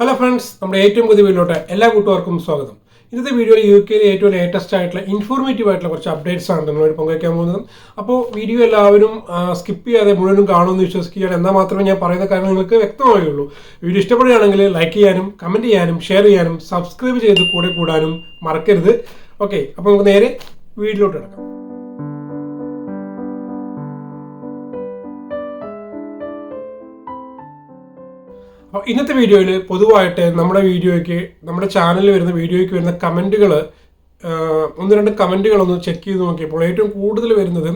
Hello friends നമ്മുടെ ഏറ്റവും പുതിയ വീഡിയോട്ട് എല്ലാ കൂട്ടുകാർക്കും സ്വാഗതം. ഇന്നത്തെ വീഡിയോയിൽ യു കെയിലെ ഏറ്റവും ലേറ്റസ്റ്റ് ആയിട്ടുള്ള ഇൻഫോർമേറ്റീവ് ആയിട്ടുള്ള കുറച്ച് അപ്ഡേറ്റ്സ് ആണ് നിങ്ങളോട് പങ്കുവയ്ക്കാൻ പോകുന്നത്. അപ്പോൾ വീഡിയോ എല്ലാവരും സ്കിപ്പ് ചെയ്യാതെ മുഴുവനും കാണുമെന്ന് വിശ്വസിക്കുകയാണ്. എന്നാൽ മാത്രമേ ഞാൻ പറയുന്ന കാര്യം നിങ്ങൾക്ക് വ്യക്തമായുള്ളൂ. വീഡിയോ ഇഷ്ടപ്പെടുകയാണെങ്കിൽ ലൈക്ക് ചെയ്യാനും കമന്റ് ചെയ്യാനും ഷെയർ ചെയ്യാനും സബ്സ്ക്രൈബ് ചെയ്ത് കൂടെ കൂടാനും മറക്കരുത്. ഓക്കെ അപ്പോൾ നമുക്ക് നേരെ വീഡിയോയിലോട്ട് കിടക്കാം. അപ്പോൾ ഇന്നത്തെ വീഡിയോയിൽ പൊതുവായിട്ട് നമ്മുടെ വീഡിയോയ്ക്ക് നമ്മുടെ ചാനലിൽ വരുന്ന വീഡിയോയ്ക്ക് വരുന്ന കമന്റുകൾ ഒന്ന് രണ്ട് കമന്റുകളൊന്ന് ചെക്ക് ചെയ്ത് നോക്കിയപ്പോൾ ഏറ്റവും കൂടുതൽ വരുന്നത്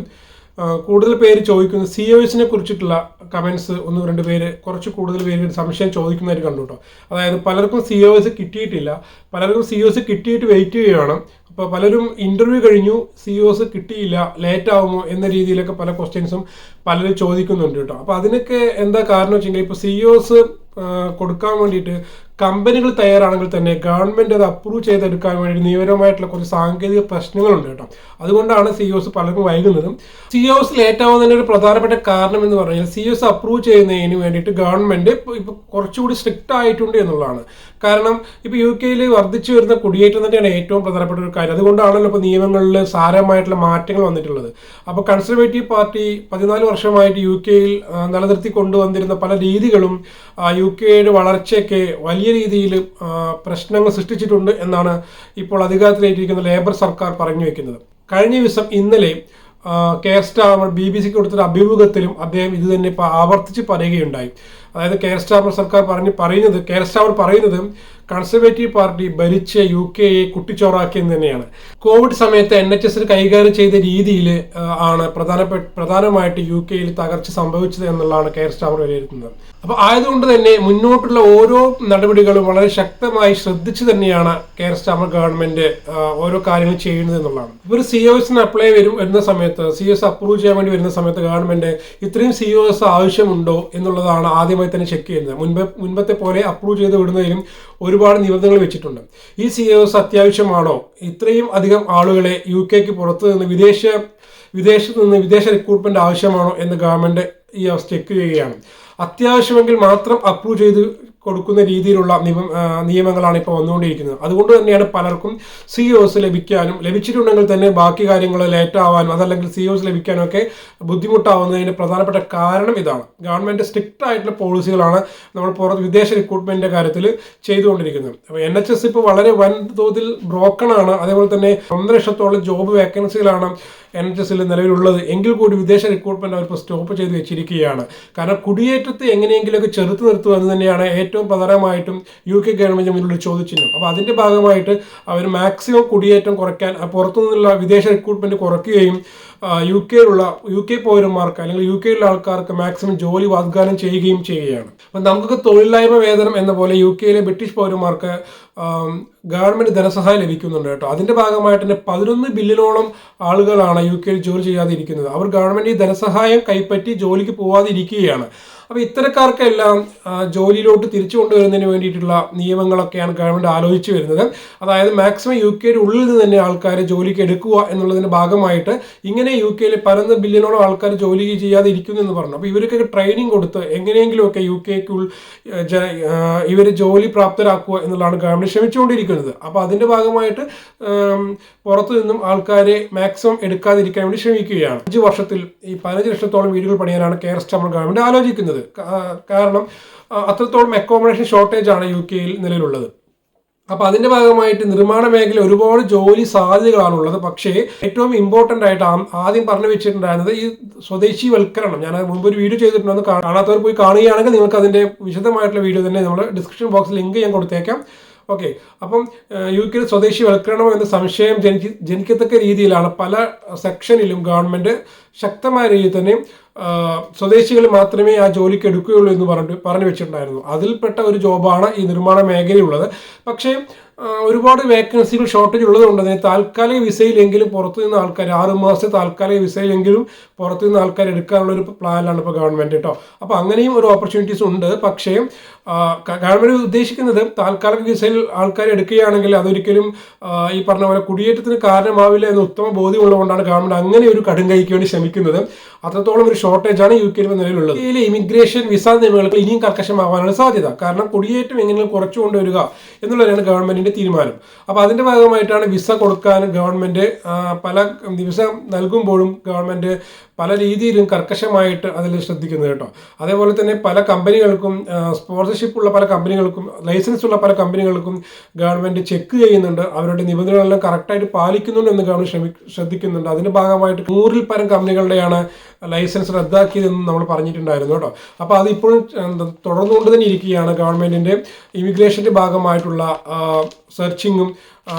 കൂടുതൽ പേര് ചോദിക്കുന്ന സി ഒ എസിനെ കുറിച്ചിട്ടുള്ള കമൻസ് ഒന്ന് രണ്ട് പേര് കുറച്ച് കൂടുതൽ പേര് സംശയം ചോദിക്കുന്നതായിട്ട് കണ്ടു കേട്ടോ. അതായത് പലർക്കും സി ഒ എസ് കിട്ടിയിട്ടില്ല. പലർക്കും സി ഒ എസ് കിട്ടിയിട്ട് വെയിറ്റ് ചെയ്യുകയാണ്. അപ്പോൾ പലരും ഇന്റർവ്യൂ കഴിഞ്ഞു സി ഒ എസ് കിട്ടിയില്ല ലേറ്റ് ആവുമോ എന്ന രീതിയിലൊക്കെ പല ക്വസ്റ്റ്യൻസും പലരും ചോദിക്കുന്നുണ്ട് കേട്ടോ. അപ്പോൾ അതിനൊക്കെ എന്താ കാരണം വെച്ചെങ്കിൽ ഇപ്പോൾ സി ഒ എസ് കൊടുക്കാൻ വേണ്ടിയിട്ട് കമ്പനികൾ തയ്യാറാണെങ്കിൽ തന്നെ ഗവൺമെന്റ് അത് അപ്രൂവ് ചെയ്തെടുക്കാൻ വേണ്ടി നിയമപരമായിട്ടുള്ള കുറച്ച് സാങ്കേതിക പ്രശ്നങ്ങളുണ്ട് കേട്ടോ. അതുകൊണ്ടാണ് സി ഒസ് പലർക്കും വൈകുന്നതും. സി ഒസ് ലേറ്റ് ഒരു പ്രധാനപ്പെട്ട കാരണം എന്ന് പറഞ്ഞാൽ സി ഒസ് അപ്രൂവ് ചെയ്യുന്നതിന് വേണ്ടിയിട്ട് ഗവൺമെന്റ് ഇപ്പോൾ കുറച്ചുകൂടി സ്ട്രിക്റ്റ് ആയിട്ടുണ്ട് എന്നുള്ളതാണ്. കാരണം ഇപ്പോൾ യു കെയിൽ വർദ്ധിച്ചു വരുന്ന കുടിയേറ്റം തന്നെയാണ് ഏറ്റവും പ്രധാനപ്പെട്ട ഒരു കാര്യം. അതുകൊണ്ടാണല്ലോ ഇപ്പോൾ നിയമങ്ങളിൽ സാരമായിട്ടുള്ള മാറ്റങ്ങൾ വന്നിട്ടുള്ളത്. അപ്പോൾ കൺസർവേറ്റീവ് പാർട്ടി പതിനാല് വർഷമായിട്ട് യു കെയിൽ നിലനിർത്തി കൊണ്ടുവന്നിരുന്ന പല രീതികളും യു കെയുടെ വളർച്ചയ്ക്ക് വലിയ രീതിയിൽ പ്രശ്നങ്ങൾ സൃഷ്ടിച്ചിട്ടുണ്ട് എന്നാണ് ഇപ്പോൾ അധികാരത്തിലേറ്റിരിക്കുന്ന ലേബർ സർക്കാർ പറഞ്ഞു വെക്കുന്നത്. കഴിഞ്ഞ ദിവസം ഇന്നലെ കെയർ സ്റ്റാമർ ബി ബി സിക്ക് കൊടുത്തൊരു അഭിമുഖത്തിലും അദ്ദേഹം ഇത് തന്നെ ആവർത്തിച്ച് പറയുകയുണ്ടായി. അതായത് കെയർ സ്റ്റാമർ സർക്കാർ പറഞ്ഞ് പറയുന്നത് കെയർ സ്റ്റാമർ പറയുന്നത് കൺസർവേറ്റീവ് പാർട്ടി ഭരിച്ച യു കെയെ കുട്ടിച്ചോറാക്കിയെന്ന് തന്നെയാണ്. കോവിഡ് സമയത്ത് എൻ എച്ച് എസിൽ കൈകാര്യം ചെയ്ത രീതിയിൽ ആണ് പ്രധാനപ്പെട്ട പ്രധാനമായിട്ട് യു കെയിൽ തകർച്ച സംഭവിച്ചത് എന്നുള്ളതാണ് കെയർ സ്റ്റാമർ വിലയിരുത്തുന്നത്. അപ്പൊ ആയതുകൊണ്ട് തന്നെ മുന്നോട്ടുള്ള ഓരോ നടപടികളും വളരെ ശക്തമായി ശ്രദ്ധിച്ചു തന്നെയാണ് കേരള സ്റ്റാമർ ഗവൺമെന്റ് ഓരോ കാര്യങ്ങൾ ചെയ്യുന്നത് എന്നുള്ളതാണ്. ഒരു സി ഒ അപ്ലൈ വരും വരുന്ന സമയത്ത് സി എസ് അപ്രൂവ് ചെയ്യാൻ വേണ്ടി വരുന്ന സമയത്ത് ഗവൺമെന്റ് ഇത്രയും സി ഒ എസ് ആവശ്യമുണ്ടോ എന്നുള്ളതാണ് ആദ്യമായി തന്നെ ചെക്ക് ചെയ്യുന്നത്. മുൻപ് മുൻപത്തെ പോലെ അപ്രൂവ് ചെയ്ത് വിടുന്നതിലും ഒരുപാട് നിബന്ധനകൾ വെച്ചിട്ടുണ്ട്. ഈ സി ഒ എസ് അത്യാവശ്യമാണോ? ഇത്രയും അധികം ആളുകളെ യു കെക്ക് പുറത്തു നിന്ന് വിദേശ വിദേശത്ത് നിന്ന് വിദേശ റിക്രൂട്ട്മെന്റ് ആവശ്യമാണോ എന്ന് ഗവൺമെന്റ് ഈ അവസ്ഥയ്ക്ക് ചെയ്യുകയാണ് അത്യാവശ്യമെങ്കിൽ മാത്രം അപ്രൂവ് ചെയ്ത് കൊടുക്കുന്ന രീതിയിലുള്ള നിയമങ്ങളാണ് ഇപ്പോൾ വന്നുകൊണ്ടിരിക്കുന്നത് അതുകൊണ്ട് തന്നെയാണ് പലർക്കും സി ഒസ് ലഭിക്കാനും ലഭിച്ചിട്ടുണ്ടെങ്കിൽ തന്നെ ബാക്കി കാര്യങ്ങൾ ലേറ്റ് ആവാനും അതല്ലെങ്കിൽ സി ഒസ് ലഭിക്കാനും ഒക്കെ ബുദ്ധിമുട്ടാവുന്നതിന് പ്രധാനപ്പെട്ട കാരണം ഇതാണ്. ഗവൺമെന്റ് സ്ട്രിക്റ്റ് ആയിട്ടുള്ള പോളിസികളാണ് നമ്മൾ പുറത്ത് വിദേശ റിക്രൂട്ട്മെന്റിന്റെ കാര്യത്തിൽ ചെയ്തുകൊണ്ടിരിക്കുന്നത്. അപ്പോൾ എൻ എച്ച് എസ് ഇപ്പോൾ വളരെ വൻതോതിൽ ബ്രോക്കൺ ആണ്. അതേപോലെ തന്നെ ഒന്നര ലക്ഷത്തോളം ജോബ് വേക്കൻസികളാണ് എൻ എച്ച് എസിൽ നിലവിലുള്ളത്. എങ്കിൽ കൂടി വിദേശ റിക്രൂട്ട്മെന്റ് അവർ ഇപ്പോൾ സ്റ്റോപ്പ് ചെയ്ത് വെച്ചിരിക്കുകയാണ്. കാരണം കുടിയേറ്റത്തെ എങ്ങനെയെങ്കിലുമൊക്കെ ചെറുത്ത് നിർത്തുക എന്ന് തന്നെയാണ് ഏറ്റവും പ്രധാനമായിട്ടും യു കെ ഗവൺമെന്റ് മുന്നിലുള്ള ചോദ്യചിഹ്നം. അപ്പോൾ അതിന്റെ ഭാഗമായിട്ട് അവർ മാക്സിമം കുടിയേറ്റം കുറയ്ക്കാൻ പുറത്തുനിന്നുള്ള പുറത്തു നിന്നുള്ള വിദേശ റിക്രൂട്ട്മെന്റ് കുറയ്ക്കുകയും യു കെയിലുള്ള യു കെ പൗരന്മാർക്ക് അല്ലെങ്കിൽ യു കെയിലുള്ള ആൾക്കാർക്ക് മാക്സിമം ജോലി വാഗ്ദാനം ചെയ്യുകയും ചെയ്യുകയാണ്. അപ്പം നമുക്കൊക്കെ തൊഴിലില്ലായ്മ വേതനം എന്ന പോലെ യു കെയിലെ ബ്രിട്ടീഷ് പൗരന്മാർക്ക് ഗവൺമെന്റ് ധനസഹായം ലഭിക്കുന്നുണ്ട് കേട്ടോ. അതിന്റെ ഭാഗമായിട്ട് തന്നെ പതിനൊന്ന് ബില്യനോളം ആളുകളാണ് യു കെയിൽ ജോലി ചെയ്യാതെ ഇരിക്കുന്നത് അവർ ഗവൺമെന്റ് ഈ ധനസഹായം കൈപ്പറ്റി ജോലിക്ക് പോവാതെ ഇരിക്കുകയാണ് അപ്പോൾ ഇത്തരക്കാർക്കെല്ലാം ജോലിയിലോട്ട് തിരിച്ചു കൊണ്ടുവരുന്നതിന് വേണ്ടിയിട്ടുള്ള നിയമങ്ങളൊക്കെയാണ് ഗവൺമെന്റ് ആലോചിച്ച് വരുന്നത്. അതായത് മാക്സിമം യു കെയുടെ ഉള്ളിൽ നിന്ന് തന്നെ ആൾക്കാരെ ജോലിക്ക് എടുക്കുക എന്നുള്ളതിന്റെ ഭാഗമായിട്ട് ഇങ്ങനെ യു കെയിൽ പരന്ന ബില്യണോളം ആൾക്കാർ ജോലി ചെയ്യാതെ ഇരിക്കുന്നു എന്ന് പറഞ്ഞു. അപ്പോൾ ഇവർക്കൊക്കെ ട്രെയിനിങ് കൊടുത്ത് എങ്ങനെയെങ്കിലുമൊക്കെ യു കെക്ക് ഇവരെ ജോലി പ്രാപ്തരാക്കുക എന്നുള്ളതാണ് ഗവൺമെന്റ് ശ്രമിച്ചുകൊണ്ടിരിക്കുന്നത്. അപ്പോൾ അതിന്റെ ഭാഗമായിട്ട് പുറത്തു നിന്നും ആൾക്കാരെ മാക്സിമം എടുക്കാതിരിക്കാൻ വേണ്ടി ശ്രമിക്കുകയാണ്. അഞ്ച് വർഷത്തിൽ ഈ പതിനഞ്ച് ലക്ഷത്തോളം വീടുകൾ പണിയാനാണ് കേരള സ്റ്റാമർ ഗവൺമെന്റ് ആലോചിക്കുന്നത്. കാ- കാരണം അത്രത്തോളം അക്കോമഡേഷൻ ഷോർട്ടേജ് ആണ് യു കെയിൽ നിലവിലുള്ളത്. അപ്പൊ അതിന്റെ ഭാഗമായിട്ട് നിർമ്മാണ മേഖല ഒരുപാട് ജോലി സാധ്യതകളാണ് ഉള്ളത് പക്ഷേ ഏറ്റവും ഇമ്പോർട്ടന്റ് ആയിട്ട് ആദ്യം പറഞ്ഞു വെച്ചിട്ടുണ്ടായിരുന്നത് ഈ സ്വദേശി വൽക്കരണം ഞാൻ മുമ്പ് ഒരു വീഡിയോ ചെയ്തിട്ടുണ്ടെന്ന് കാണാത്തവർ പോയി കാണുകയാണെങ്കിൽ നിങ്ങൾക്ക് അതിന്റെ വിശദമായിട്ടുള്ള വീഡിയോ തന്നെ നമ്മൾ ഡിസ്ക്രിപ്ഷൻ ബോക്സിൽ ലിങ്ക് ഞാൻ കൊടുത്തേക്കാം. ഓക്കെ അപ്പം യു സ്വദേശി വൽക്കരണം എന്ന സംശയം ജനിക്ക ജനിക്കത്തക്ക രീതിയിലാണ് പല സെക്ഷനിലും ഗവൺമെന്റ് ശക്തമായ രീതിയിൽ തന്നെ സ്വദേശികൾ മാത്രമേ ആ ജോലിക്ക് എടുക്കുകയുള്ളൂ എന്ന് പറഞ്ഞു പറഞ്ഞു വെച്ചിട്ടുണ്ടായിരുന്നു. അതിൽപ്പെട്ട ഒരു ജോബാണ് ഈ നിർമ്മാണ മേഖലയുള്ളത്. പക്ഷേ ഒരുപാട് വേക്കൻസികൾ ഷോർട്ടേജ് ഉള്ളതുകൊണ്ട് തന്നെ താൽക്കാലിക വിസയിലെങ്കിലും പുറത്തു നിന്ന് ആൾക്കാർ ആറ് മാസത്തെ താൽക്കാലിക വിസയിലെങ്കിലും പുറത്തു നിന്ന് ആൾക്കാർ എടുക്കാനുള്ള ഒരു പ്ലാനിലാണ് ഇപ്പോൾ ഗവൺമെന്റ് കേട്ടോ അപ്പോൾ അങ്ങനെയും ഒരു ഓപ്പർച്യൂണിറ്റീസ് ഉണ്ട്. പക്ഷേ ഗവൺമെന്റ് ഉദ്ദേശിക്കുന്നത് താൽക്കാലിക വിസയിൽ ആൾക്കാർ എടുക്കുകയാണെങ്കിൽ അതൊരിക്കലും ഈ പറഞ്ഞ പോലെ കുടിയേറ്റത്തിന് കാരണമാവില്ല എന്ന് ഉത്തമ ബോധ്യമുള്ളതുകൊണ്ടാണ് ഗവൺമെന്റ് അങ്ങനെ ഒരു കടുങ്കൈക്ക് വേണ്ടി ശ്രമിക്കുന്നത്. അത്രത്തോളം ഒരു ഷോർട്ടേജാണ് യു കെയിൽ നിലവിലുള്ളത്. ഇന്ത്യയിലെ ഇമിഗ്രേഷൻ വിസ നിയമങ്ങൾക്ക് ഇനിയും കർക്കശമാവാനാണ് സാധ്യത. കാരണം കുടിയേറ്റം എങ്ങനെയും കുറച്ചു കൊണ്ടുവരിക എന്നുള്ളതാണ് ഗവൺമെന്റിന്റെ തീരുമാനം. അപ്പോൾ അതിന്റെ ഭാഗമായിട്ടാണ് വിസ കൊടുക്കാൻ ഗവൺമെന്റ് പല വിസ നൽകുമ്പോഴും ഗവൺമെന്റ് പല രീതിയിലും കർക്കശമായിട്ട് അതിൽ ശ്രദ്ധിക്കുന്നത് കേട്ടോ. അതേപോലെ തന്നെ പല കമ്പനികൾക്കും സ്പോൺസർഷിപ്പ് ഉള്ള പല കമ്പനികൾക്കും ലൈസൻസ് ഉള്ള പല കമ്പനികൾക്കും ഗവൺമെന്റ് ചെക്ക് ചെയ്യുന്നുണ്ട്. അവരുടെ നിബന്ധനകളെല്ലാം കറക്റ്റായിട്ട് പാലിക്കുന്നുണ്ട് എന്ന് ഗവൺമെന്റ് ശ്രമി ശ്രദ്ധിക്കുന്നുണ്ട്. അതിന്റെ ഭാഗമായിട്ട് നൂറിൽ പരം കമ്പനികളുടെയാണ് ലൈസൻസ് റദ്ദാക്കിയതെന്ന് നമ്മൾ പറഞ്ഞിട്ടുണ്ടായിരുന്നു കേട്ടോ. അപ്പോൾ അത് ഇപ്പോഴും തുടർന്നുകൊണ്ട് തന്നെ ഇരിക്കുകയാണ് ഗവൺമെന്റിന്റെ ഇമിഗ്രേഷന്റെ ഭാഗമായിട്ടുള്ള സെർച്ചിങ്ങും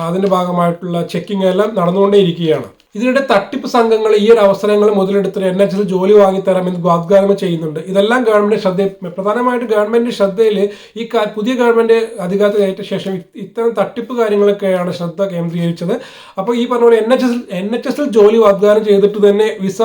അതിന്റെ ഭാഗമായിട്ടുള്ള ചെക്കിംഗ് എല്ലാം നടന്നുകൊണ്ടേ ഇരിക്കുകയാണ്. ഇതിനിടെ തട്ടിപ്പ് സംഘങ്ങൾ ഈ ഒരു അവസരങ്ങൾ മുതലെടുത്ത് എൻ എച്ച് എസ് ജോലി വാങ്ങിത്തരാമെന്ന് വാഗ്ദാനം ചെയ്യുന്നുണ്ട്. ഇതെല്ലാം ഗവൺമെന്റ് ശ്രദ്ധ പ്രധാനമായിട്ട് ഗവൺമെന്റ് ശ്രദ്ധയിൽ ഈ പുതിയ ഗവൺമെന്റ് അധികാരത്തിൽ ഏറ്റ ശേഷം ഇത്തരം തട്ടിപ്പ് കാര്യങ്ങളൊക്കെയാണ് ശ്രദ്ധ കേന്ദ്രീകരിച്ചത്. അപ്പോൾ ഈ പറഞ്ഞ പോലെ N H S N H എസിൽ ജോലി വാഗ്ദാനം ചെയ്തിട്ട് തന്നെ വിസ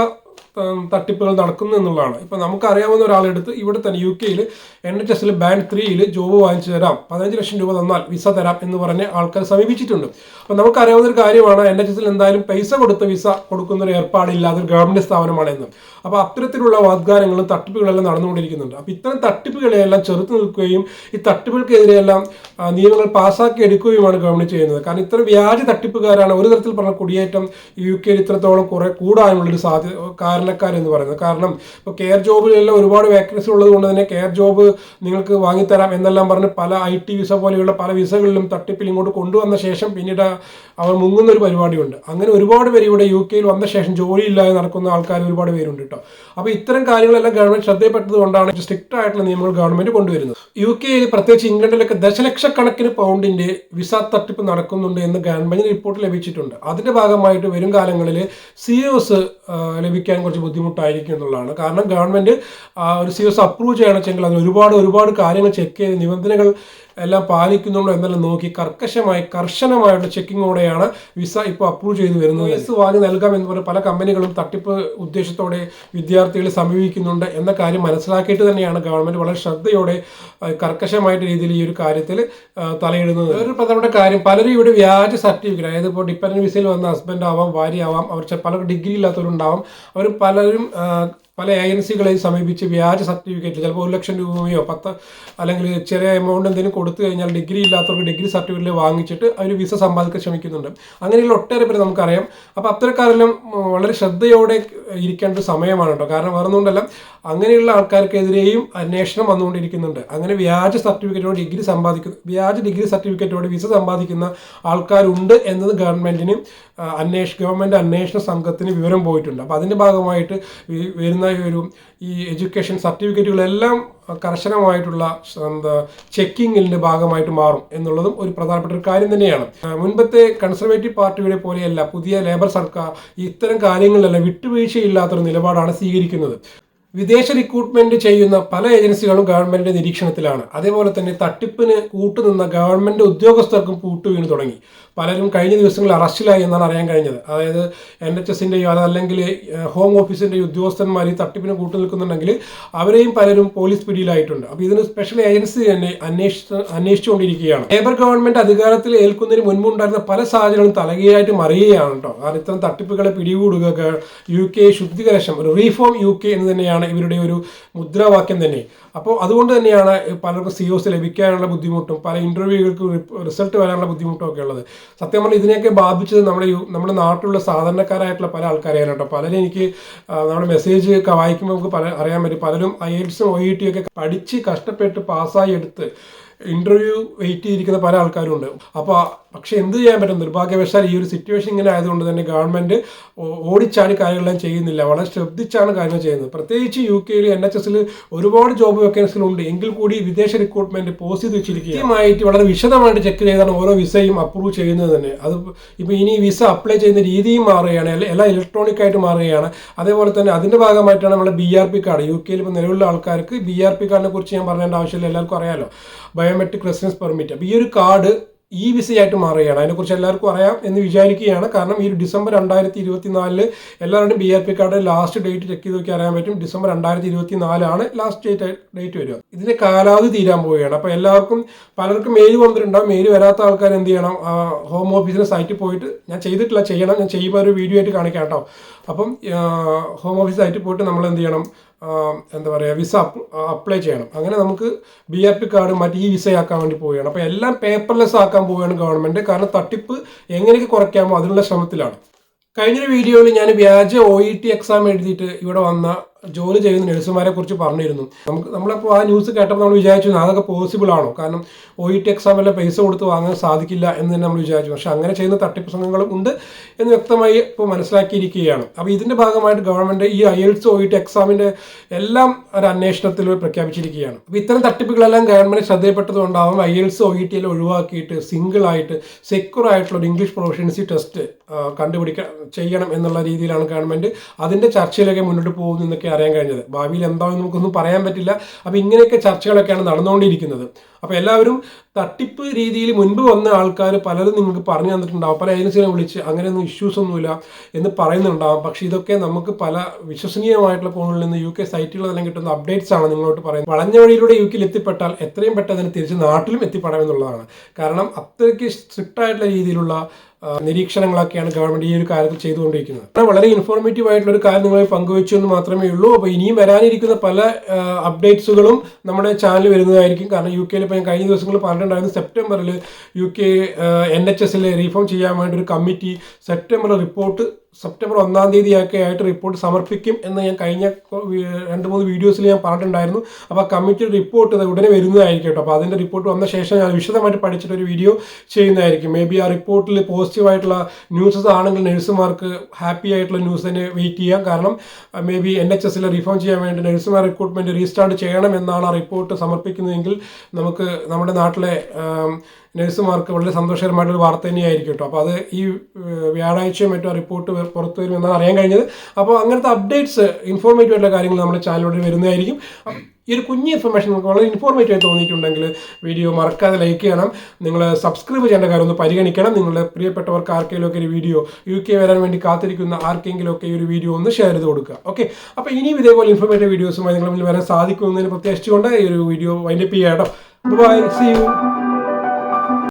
തട്ടിപ്പുകൾ നടക്കുന്നു എന്നുള്ളതാണ്. ഇപ്പം നമുക്കറിയാവുന്ന ഒരാളെടുത്ത് ഇവിടെ തന്നെ യു കെയിൽ എൻ എച്ച് എസിൽ ബാങ്ക് ത്രീയിൽ ജോബ് വാങ്ങിച്ചു തരാം. പതിനഞ്ച് ലക്ഷം രൂപ തന്നാൽ വിസ തരാം എന്ന് പറഞ്ഞ് ആൾക്കാർ സമീപിച്ചിട്ടുണ്ട്. അപ്പം നമുക്കറിയാവുന്ന ഒരു കാര്യമാണ് എൻ എച്ച് എസിൽ എന്തായാലും പൈസ കൊടുത്ത് വിസ കൊടുക്കുന്ന ഒരു ഏർപ്പാടില്ലാതെ ഒരു ഗവൺമെന്റ് സ്ഥാപനമാണെന്ന്. അപ്പോൾ അത്തരത്തിലുള്ള വാഗ്ദാനങ്ങളും തട്ടിപ്പുകളെല്ലാം നടന്നുകൊണ്ടിരിക്കുന്നുണ്ട്. അപ്പോൾ ഇത്തരം തട്ടിപ്പുകളെല്ലാം ചെറുത്ത് നിൽക്കുകയും ഈ തട്ടിപ്പുകൾക്കെതിരെയെല്ലാം നിയമങ്ങൾ പാസ്സാക്കി എടുക്കുകയുമാണ് ഗവൺമെന്റ് ചെയ്യുന്നത്. കാരണം ഇത്തരം വ്യാജ തട്ടിപ്പുകാരാണ് ഒരു തരത്തിൽ പറഞ്ഞ കുടിയേറ്റം യു കെയിൽ ഇത്രത്തോളം കുറെ കൂടാനുള്ളൊരു സാധ്യത കാരണക്കാരെന്ന് പറയുന്നത്. കാരണം ഇപ്പോൾ കെയർ ജോബിലെല്ലാം ഒരുപാട് വേക്കൻസി ഉള്ളത് കൊണ്ട് തന്നെ കെയർ ജോബ് നിങ്ങൾക്ക് വാങ്ങിത്തരാം എന്നെല്ലാം പറഞ്ഞ് പല ഐ ടി വിസ പോലെയുള്ള പല വിസകളിലും തട്ടിപ്പിൽ ഇങ്ങോട്ട് കൊണ്ടുവന്ന ശേഷം പിന്നീട് അവർ മുങ്ങുന്ന ഒരു പരിപാടിയുണ്ട്. അങ്ങനെ ഒരുപാട് പേര് ഇവിടെ യു കെയിൽ വന്ന ശേഷം ജോലിയില്ലാതെ നടക്കുന്ന ആൾക്കാർ ഒരുപാട് പേരുണ്ട് കേട്ടോ. അപ്പോൾ ഇത്തരം കാര്യങ്ങളെല്ലാം ഗവൺമെന്റ് ശ്രദ്ധയിൽപ്പെട്ടത് കൊണ്ടാണ് സ്ട്രിക്റ്റ് ആയിട്ടുള്ള നിയമങ്ങൾ ഗവൺമെന്റ് കൊണ്ടുവരുന്നത്. യു കെയിൽ പ്രത്യേകിച്ച് ഇംഗ്ലണ്ടിലൊക്കെ ദശലക്ഷക്കണക്കിന് പൗണ്ടിന്റെ വിസ തട്ടിപ്പ് നടക്കുന്നുണ്ട് എന്ന് ഗവൺമെന്റിന് റിപ്പോർട്ട് ലഭിച്ചിട്ടുണ്ട്. അതിന്റെ ഭാഗമായിട്ട് വരും കാലങ്ങളിൽ സി ഒസ് ലഭിക്കാൻ കുറച്ച് ബുദ്ധിമുട്ടായിരിക്കും എന്നുള്ളതാണ്. കാരണം ഗവൺമെന്റ് ഒരു സി എസ് അപ്രൂവ് ചെയ്യണമെങ്കിൽ അതിൽ ഒരുപാട് ഒരുപാട് കാര്യങ്ങൾ ചെക്ക് ചെയ്ത് നിബന്ധനകൾ എല്ലാം പാലിക്കുന്നുണ്ടോ എന്നെല്ലാം നോക്കി കർക്കശമായി കർശനമായിട്ട് ചെക്കിങ്ങോടെയാണ് വിസ ഇപ്പോൾ അപ്രൂവ് ചെയ്തു വരുന്നത്. വിസ വാങ്ങി നൽകാം എന്ന് പറഞ്ഞ പല കമ്പനികളും തട്ടിപ്പ് ഉദ്ദേശത്തോടെ വിദ്യാർത്ഥികളെ സമീപിക്കുന്നുണ്ട് എന്ന കാര്യം മനസ്സിലാക്കിയിട്ട് തന്നെയാണ് ഗവൺമെന്റ് വളരെ ശ്രദ്ധയോടെ കർക്കശമായിട്ട് രീതിയിൽ ഈ ഒരു കാര്യത്തിൽ തലയിടുന്നത്. ഒരു പ്രധാനപ്പെട്ട കാര്യം പലരും ഇവിടെ വ്യാജ സർട്ടിഫിക്കറ്റ് അതായത് ഇപ്പോൾ ഡിപ്പെൻഡന്റ് വിസയിൽ വന്ന ഹസ്ബൻഡ് ആവാം ഭാര്യ ആവാം അവർ പല ഡിഗ്രി ഇല്ലാത്തവരുണ്ടാവാം അവർ പലരും പല ഏജൻസികളെയും സമീപിച്ച് വ്യാജ സർട്ടിഫിക്കറ്റ് ചിലപ്പോൾ ഒരു ലക്ഷം രൂപയോ പത്ത് അല്ലെങ്കിൽ ചെറിയ എമൗണ്ട് എന്തെങ്കിലും കൊടുത്തു കഴിഞ്ഞാൽ ഡിഗ്രി ഇല്ലാത്തവർക്ക് ഡിഗ്രി സർട്ടിഫിക്കറ്റ് വാങ്ങിച്ചിട്ട് അവർ വിസ സമ്പാദിക്കാൻ ശ്രമിക്കുന്നുണ്ട്. അങ്ങനെയുള്ള ഒട്ടേറെ പേര് നമുക്കറിയാം. അപ്പോൾ അത്തരക്കാരെല്ലാം വളരെ ശ്രദ്ധയോടെ ഇരിക്കേണ്ട ഒരു സമയമാണ് കേട്ടോ കാരണം വേറൊന്നുകൊണ്ടല്ല അങ്ങനെയുള്ള ആൾക്കാർക്കെതിരെയും അന്വേഷണം വന്നുകൊണ്ടിരിക്കുന്നുണ്ട്. അങ്ങനെ വ്യാജ സർട്ടിഫിക്കറ്റോട് ഡിഗ്രി സമ്പാദിക്കുന്ന വ്യാജ ഡിഗ്രി സർട്ടിഫിക്കറ്റോട് വിസ സമ്പാദിക്കുന്ന ആൾക്കാരുണ്ട് എന്നത് ഗവൺമെന്റിന് അന്വേഷ ഗവൺമെന്റ് അന്വേഷണ സംഘത്തിന് വിവരം പോയിട്ടുണ്ട്. അപ്പോൾ അതിന്റെ ഭാഗമായിട്ട് ഈ വരുന്ന ഒരു ഈ എഡ്യൂക്കേഷൻ സർട്ടിഫിക്കറ്റുകളെല്ലാം കർശനമായിട്ടുള്ള എന്താ ചെക്കിങ്ങിന്റെ ഭാഗമായിട്ട് മാറും എന്നുള്ളതും ഒരു പ്രധാനപ്പെട്ട ഒരു കാര്യം തന്നെയാണ്. മുൻപത്തെ കൺസർവേറ്റീവ് പാർട്ടിയുടെ പോലെയല്ല പുതിയ ലേബർ സർക്കാർ ഇത്തരം കാര്യങ്ങളിലെല്ലാം വിട്ടുവീഴ്ചയില്ലാത്തൊരു നിലപാടാണ് സ്വീകരിക്കുന്നത്. വിദേശ റിക്രൂട്ട്മെന്റ് ചെയ്യുന്ന പല ഏജൻസികളും ഗവൺമെന്റിന്റെ നിരീക്ഷണത്തിലാണ്. അതേപോലെ തന്നെ തട്ടിപ്പിന് കൂട്ടുനിന്ന ഗവൺമെന്റ് ഉദ്യോഗസ്ഥർക്കും പൂട്ടു വീണ് തുടങ്ങി. പലരും കഴിഞ്ഞ ദിവസങ്ങളിൽ അറസ്റ്റിലായി എന്നാണ് അറിയാൻ കഴിഞ്ഞത്. അതായത് എൻ എച്ച് എസിന്റെയോ അതല്ലെങ്കിൽ ഹോം ഓഫീസിന്റെ ഉദ്യോഗസ്ഥന്മാർ ഈ തട്ടിപ്പിന് കൂട്ടു നിൽക്കുന്നുണ്ടെങ്കിൽ അവരെയും പലരും പോലീസ് പിടിയിലായിട്ടുണ്ട്. അപ്പോൾ ഇതിന് സ്പെഷ്യൽ ഏജൻസി തന്നെ അന്വേഷിച്ച് അന്വേഷിച്ചുകൊണ്ടിരിക്കുകയാണ്. ലേബർ ഗവൺമെന്റ് അധികാരത്തിൽ ഏൽക്കുന്നതിന് മുൻപുണ്ടായിരുന്ന പല സാഹചര്യങ്ങളും തലകീഴായിട്ട് മറിയുകയാണ് കേട്ടോ. കാരണം ഇത്തരം തട്ടിപ്പുകളെ പിടികൂടുക യു കെ ശുദ്ധീകരണം റീഫോം യു കെ എന്ന് തന്നെയാണ് ഇവരുടെ ഒരു മുദ്രാവാക്യം തന്നെ. അപ്പോൾ അതുകൊണ്ട് തന്നെയാണ് പലർക്കും സി ഒസ് ലഭിക്കാനുള്ള ബുദ്ധിമുട്ടും പല ഇന്റർവ്യൂകൾക്ക് റിസൾട്ട് വരാനുള്ള ബുദ്ധിമുട്ടും ഒക്കെ ഉള്ളത്. സത്യം പറഞ്ഞാൽ ഇതിനെയൊക്കെ ബാധിച്ചത് നമ്മുടെ നമ്മുടെ നാട്ടിലുള്ള സാധാരണക്കാരായിട്ടുള്ള പല ആൾക്കാരെയാണ് കേട്ടോ. പലരും എനിക്ക് നമ്മുടെ മെസ്സേജ് ഒക്കെ വായിക്കുമ്പോൾ നമുക്ക് പല അറിയാൻ പറ്റും. പലരും ഐ എൽസും ഒ ഇ ടി ഒക്കെ പഠിച്ച് കഷ്ടപ്പെട്ട് പാസ്സായി എടുത്ത് ഇന്റർവ്യൂ വെയിറ്റ് ചെയ്തിരിക്കുന്ന പല ആൾക്കാരും ഉണ്ട്. അപ്പോൾ പക്ഷെ എന്ത് ചെയ്യാൻ പറ്റും? നിർഭാഗ്യവശാൽ ഈ ഒരു സിറ്റുവേഷൻ ഇങ്ങനെ ആയതുകൊണ്ട് തന്നെ ഗവൺമെന്റ് ഓടിച്ചാണ് കാര്യങ്ങളെല്ലാം ചെയ്യുന്നില്ല. വളരെ ശ്രദ്ധിച്ചാണ് കാര്യങ്ങൾ ചെയ്യുന്നത്. പ്രത്യേകിച്ച് യു കെയിൽ എൻ എച്ച് എസിൽ ഒരുപാട് ജോബ് വേക്കൻസികൾ ഉണ്ട് എങ്കിൽ കൂടി വിദേശ റിക്രൂട്ട്മെന്റ് പോസ്റ്റ് ചെയ്ത് വെച്ചിരിക്കുക കൃത്യമായിട്ട് വളരെ വിശദമായിട്ട് ചെക്ക് ചെയ്താണ് ഓരോ വിസയും അപ്രൂവ് ചെയ്യുന്നത് തന്നെ. അത് ഇപ്പോൾ ഇനി വിസ അപ്ലൈ ചെയ്യുന്ന രീതിയും മാറുകയാണ്. എല്ലാം ഇലക്ട്രോണിക് ആയിട്ട് മാറുകയാണ്. അതേപോലെ തന്നെ അതിന്റെ ഭാഗമായിട്ടാണ് നമ്മുടെ B R P card U കെയിൽ ഇപ്പോൾ നിലവിലുള്ള ആൾക്കാർക്ക് ബി ആർ പി കാർഡിനെ കുറിച്ച് ഞാൻ പറയേണ്ട ആവശ്യമില്ല. എല്ലാവർക്കും അറിയാമല്ലോ ബയോമെട്രിക് റെസിഡൻസ് പെർമിറ്റ് അപ്പോൾ ഈ ഒരു കാർഡ് ഇ വിസയായിട്ട് മാറുകയാണ്. അതിനെക്കുറിച്ച് എല്ലാവർക്കും അറിയാം എന്ന് വിചാരിക്കുകയാണ്. കാരണം ഈ ഡിസംബർ രണ്ടായിരത്തി ഇരുപത്തി നാലിൽ എല്ലാവരുടെയും B R P card last date check ചെയ്ത് നോക്കി അറിയാൻ പറ്റും. ഡിസംബർ രണ്ടായിരത്തി ഇരുപത്തി നാലാണ് ലാസ്റ്റ് ഡേറ്റ് ഡേറ്റ് വരിക. ഇതിന്റെ കാലാവധി തീരാൻ പോവുകയാണ്. അപ്പോൾ എല്ലാവർക്കും പലർക്കും മെയിൽ വന്നിട്ടുണ്ടാവും. മെയിൽ വരാത്ത ആൾക്കാർ എന്ത് ചെയ്യണം? ഹോം ഓഫീസിന്റെ സൈറ്റിൽ പോയിട്ട് ഞാൻ ചെയ്തിട്ടില്ല ചെയ്യണം. ഞാൻ ചെയ്യുമ്പോൾ ഒരു വീഡിയോ ആയിട്ട് കാണിക്കാം കേട്ടോ. അപ്പം ഹോം ഓഫീസ് സൈറ്റിൽ പോയിട്ട് നമ്മൾ എന്ത് ചെയ്യണം? എന്താ പറയുക വിസ അപ്ലൈ ചെയ്യണം. അങ്ങനെ നമുക്ക് ബി ആർ പി കാർഡ് മറ്റ് ഈ വിസയാക്കാൻ വേണ്ടി പോവുകയാണ്. അപ്പോൾ എല്ലാം പേപ്പർലെസ് ആക്കാൻ പോവുകയാണ് ഗവൺമെന്റ് കാരണം തട്ടിപ്പ് എങ്ങനെയൊക്കെ കുറയ്ക്കാമോ അതിനുള്ള ശ്രമത്തിലാണ്. കഴിഞ്ഞൊരു വീഡിയോയിൽ ഞാൻ വ്യാജ ഒ ഇ ടി എക്സാം എഴുതിയിട്ട് ഇവിടെ വന്ന ജോലി ചെയ്യുന്ന നഴ്സുമാരെ കുറിച്ച് പറഞ്ഞിരുന്നു. നമുക്ക് നമ്മളിപ്പോൾ ആ ന്യൂസ് കേട്ടപ്പോൾ നമ്മൾ വിചാരിച്ചു അതൊക്കെ പോസിബിൾ ആണോ? കാരണം ഒ ഇ ടി എക്സാം എല്ലാം പൈസ കൊടുത്ത് വാങ്ങാൻ സാധിക്കില്ല എന്ന് തന്നെ നമ്മൾ വിചാരിച്ചു. പക്ഷെ അങ്ങനെ ചെയ്യുന്ന തട്ടിപ്പ് സംഘങ്ങളും ഉണ്ട് എന്ന് വ്യക്തമായി ഇപ്പോൾ മനസ്സിലാക്കിയിരിക്കുകയാണ്. അപ്പോൾ ഇതിന്റെ ഭാഗമായിട്ട് ഗവൺമെന്റ് ഈ IELTS O E T എക്സാമിന്റെ എല്ലാം ഒരു അന്വേഷണത്തിൽ പ്രഖ്യാപിച്ചിരിക്കുകയാണ്. അപ്പോൾ ഇത്തരം തട്ടിപ്പുകളെല്ലാം ഗവൺമെന്റ് ശ്രദ്ധയപ്പെട്ടതുകൊണ്ടാവും ഐ എൽസ് ഒ ഇ ടിയിൽ ഒഴിവാക്കിയിട്ട് സിംഗിൾ ആയിട്ട് സെക്യൂർ ആയിട്ടുള്ള ഒരു ഇംഗ്ലീഷ് പ്രൊഫഷൻസി ടെസ്റ്റ് കണ്ടുപിടിക്കാൻ ചെയ്യണം എന്നുള്ള രീതിയിലാണ് ഗവൺമെന്റ് അതിന്റെ ചർച്ചയിലൊക്കെ മുന്നോട്ട് പോകുന്നു എന്നൊക്കെ അറിയാൻ കഴിഞ്ഞത്. ഭാവിയിൽ എന്താണെന്ന് നമുക്കൊന്നും പറയാൻ പറ്റില്ല. അപ്പോൾ ഇങ്ങനെയൊക്കെ ചർച്ചകളൊക്കെയാണ് നടന്നുകൊണ്ടിരിക്കുന്നത്. അപ്പോൾ എല്ലാവരും തട്ടിപ്പ് രീതിയിൽ മുൻപ് വന്ന ആൾക്കാർ പലരും നിങ്ങൾക്ക് പറഞ്ഞു തന്നിട്ടുണ്ടാവും. പല ഏജൻസികളെ വിളിച്ച് അങ്ങനെയൊന്നും ഇഷ്യൂസ് ഒന്നുമില്ല എന്ന് പറയുന്നുണ്ടാവും. പക്ഷേ ഇതൊക്കെ നമുക്ക് പല വിശ്വസനീയമായിട്ടുള്ള കോണുകളിൽ നിന്ന് യു കെ സൈറ്റുകളെല്ലാം കിട്ടുന്ന അപ്ഡേറ്റ്സ് ആണ് നിങ്ങളോട്ട് പറയുന്നത്. വളഞ്ഞ വഴിയിലൂടെ യു കെയിൽ എത്തിപ്പെട്ടാൽ എത്രയും പെട്ടെന്ന് തിരിച്ച് നാട്ടിലും എത്തിപ്പെടാമെന്നുള്ളതാണ് കാരണം അത്രയ്ക്ക് സ്ട്രിക്റ്റ് ആയിട്ടുള്ള രീതിയിലുള്ള നിരീക്ഷണങ്ങളൊക്കെയാണ് ഗവൺമെന്റ് ഈ ഒരു കാര്യത്തിൽ ചെയ്തുകൊണ്ടിരിക്കുന്നത്. വളരെ ഇൻഫോർമേറ്റീവ് ആയിട്ടുള്ള ഒരു കാര്യം നിങ്ങളെ പങ്കുവെച്ചു എന്ന് മാത്രമേ ഉള്ളൂ. അപ്പോൾ ഇനിയും വരാനിരിക്കുന്ന പല അപ്ഡേറ്റ്സുകളും നമ്മുടെ ചാനൽ വരുന്നതായിരിക്കും. കാരണം യു കെയിൽ ഇപ്പം കഴിഞ്ഞ ദിവസങ്ങളിൽ പറഞ്ഞിട്ടുണ്ടായിരുന്നു സെപ്റ്റംബറിൽ യു കെ എൻ എച്ച് എസിൽ റീഫോം ചെയ്യാൻ വേണ്ടി ഒരു കമ്മിറ്റി സെപ്റ്റംബറിൽ റിപ്പോർട്ട് സെപ്റ്റംബർ ഒന്നാം തീയതിയൊക്കെ ആയിട്ട് റിപ്പോർട്ട് സമർപ്പിക്കും എന്ന് ഞാൻ കഴിഞ്ഞ രണ്ട് മൂന്ന് വീഡിയോസിൽ ഞാൻ പറഞ്ഞിട്ടുണ്ടായിരുന്നു. അപ്പോൾ കമ്മിറ്റി റിപ്പോർട്ട് ഉടനെ വരുന്നതായിരിക്കും കേട്ടോ. അപ്പോൾ അതിന്റെ റിപ്പോർട്ട് വന്ന ശേഷം ഞാൻ വിശദമായിട്ട് പഠിച്ചിട്ട് ഒരു വീഡിയോ ചെയ്യുന്നതായിരിക്കും. മേ ബി ആ റിപ്പോർട്ടിൽ പോസിറ്റീവായിട്ടുള്ള ന്യൂസസ് ആണെങ്കിൽ നഴ്സുമാർക്ക് ഹാപ്പി ആയിട്ടുള്ള ന്യൂസ് തന്നെ വെയിറ്റ് ചെയ്യാം. കാരണം മേ ബി എൻ എച്ച് എസിൽ റിഫോം ചെയ്യാൻ വേണ്ടി നഴ്സുമാർ റിക്രൂട്ട്മെന്റ് റീസ്റ്റാർട്ട് ചെയ്യണം എന്നാണ് ആ റിപ്പോർട്ട് സമർപ്പിക്കുന്നതെങ്കിൽ നമുക്ക് നമ്മുടെ നാട്ടിലെ നഴ്സുമാർക്ക് വളരെ സന്തോഷകരമായിട്ടൊരു വാർത്ത തന്നെയായിരിക്കും കേട്ടോ. അപ്പോൾ അത് ഈ വ്യാഴാഴ്ചയും മറ്റും റിപ്പോർട്ട് പുറത്തു വരുമെന്നാണ് അറിയാൻ കഴിഞ്ഞത്. അപ്പോൾ അങ്ങനത്തെ അപ്ഡേറ്റ്സ് ഇൻഫോർമേറ്റീവ് ആയിട്ടുള്ള കാര്യങ്ങൾ നമ്മുടെ ചാനലിലൂടെ വരുന്നതായിരിക്കും. ഈ ഒരു കുഞ്ഞ് ഇൻഫർമേഷൻ നമുക്ക് വളരെ ഇൻഫോർമേറ്റീവ് തോന്നിയിട്ടുണ്ടെങ്കിൽ വീഡിയോ മറക്കാതെ ലൈക്ക് ചെയ്യണം. നിങ്ങൾ സബ്സ്ക്രൈബ് ചെയ്യേണ്ട കാര്യം ഒന്ന് പരിഗണിക്കണം. നിങ്ങളുടെ പ്രിയപ്പെട്ടവർക്ക് ആർക്കെങ്കിലും ഒക്കെ ഒരു വീഡിയോ യു കെ വരാൻ വേണ്ടി കാത്തിരിക്കുന്ന ആർക്കെങ്കിലും ഒക്കെ ഈ ഒരു വീഡിയോ ഒന്ന് ഷെയർ ചെയ്ത് കൊടുക്കുക. ഓക്കെ അപ്പോൾ ഇനിയും ഇതേപോലെ ഇൻഫോർമേറ്റീവ് വീഡിയോസുമായി നിങ്ങൾ വരാൻ സാധിക്കുമെന്നതിന് പ്രത്യേകിച്ചുകൊണ്ട് ഈ ഒരു വീഡിയോ വൈൻഡപ്പ് ചെയ്യാം കേട്ടോ. By C U